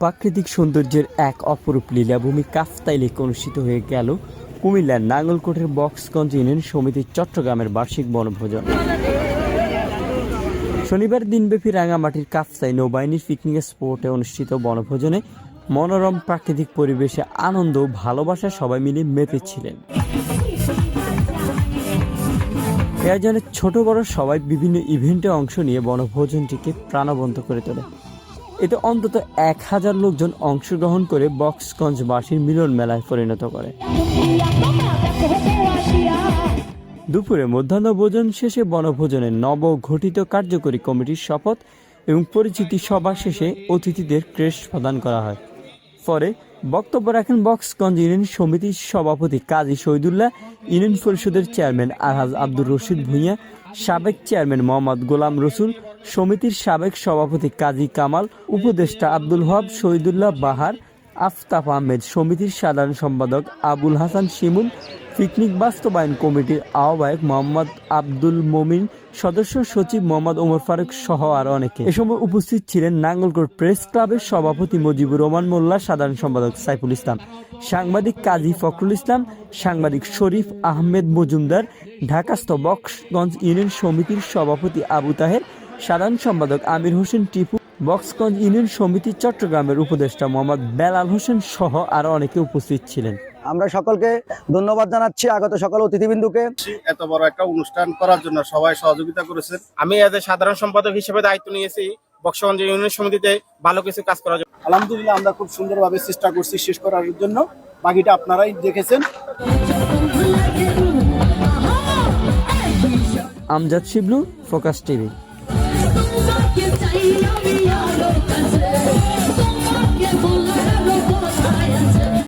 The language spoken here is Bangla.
প্রাকৃতিক সৌন্দর্যের এক অপরূপ লীলাভূমি কাফতাই লেক অনুষ্ঠিত হয়ে গেল কুমিল্লার নাঙ্গলকোটের বক্সগঞ্জ ইউনিয়ন সমিতি চট্টগ্রামের বার্ষিক বনভোজন। শনিবার দিনব্যাপী রাঙামাটির কাফসাই নৌবাহিনীর পিকনিক স্পটে অনুষ্ঠিত বনভোজনে মনোরম প্রাকৃতিক পরিবেশে আনন্দ ভালোবাসা সবাই মিলে মেতেছিলেন। আয়োজনে ছোট বড় সবাই বিভিন্ন ইভেন্টে অংশ নিয়ে বনভোজনটিকে প্রাণবন্ত করে তোলে। এতে অন্তত এক হাজার লোকজন অংশগ্রহণ করে বক্সগঞ্জবাসীর মিলন মেলায় পরিণত করে। দুপুরে মধ্যাহ্ন ভোজন শেষে বনভোজনে নব ঘটিত কার্যকরী কমিটির শপথ এবং পরিচিতি সভা শেষে অতিথিদের ক্রেশ প্রদান করা হয়। পরে বক্তব্য রাখেন বক্সগঞ্জ ইউনিয়ন সমিতির সভাপতি কাজী শহীদুল্লাহ, ইউনিয়ন পরিষদের চেয়ারম্যান আলহাজ আব্দুর রশিদ ভূঁইয়া, সাবেক চেয়ারম্যান মোহাম্মদ গোলাম রসুল সমিতির সাবেক সভাপতি কাজী কামাল, উপদেষ্টা আব্দুল ওহাব শহীদুল্লাহ বাহার, আফতাব আহমেদ, সমিতির সাধারণ সম্পাদক আবুল হাসান শিমুল, পিকনিক বাস্তবায়ন কমিটির আহ্বায়ক মোহাম্মদ আব্দুল মমিন, সদস্য সচিব মোহাম্মদ ওমর ফারুক সহ আরও অনেকে। এ সময় উপস্থিত ছিলেন নাঙ্গলকোট প্রেস ক্লাবের সভাপতি মুজিবুর রহমান মোল্লা, সাধারণ সম্পাদক সাইফুল ইসলাম, সাংবাদিক কাজী ফখরুল ইসলাম, সাংবাদিক শরীফ আহমেদ মজুমদার, ঢাকাস্থ বক্সগঞ্জ ইউনিয়ন সমিতির সভাপতি আবু তাহের সাধারণ সম্পাদক আমির হোসেন টিপু বক্সগঞ্জ ইউনিয়ন সমিতি চট্টগ্রামের উপদেষ্টা মোহাম্মদ বেলাল হোসেন সহ আরও অনেকে উপস্থিত ছিলেন। আমরা সকলকে ধন্যবাদ জানাচ্ছি আগত সকল অতিথিবৃন্দুকে। এত বড় একটা অনুষ্ঠান করার জন্য সবাই সহযোগিতা করেছেন। আমি এজ এ সাধারণ সম্পাদক হিসেবে দায়িত্ব নিয়েছি বক্সগঞ্জ ইউনিয়ন সমিতিতে ভালো কিছু কাজ করার জন্য। আলহামদুলিল্লাহ আমরা খুব সুন্দরভাবে চেষ্টা করছি শেষ করার জন্য। বাকিটা আপনারাই দেখেছেন। Amjad Shiblu focus TV. Don't fuck your day, you're the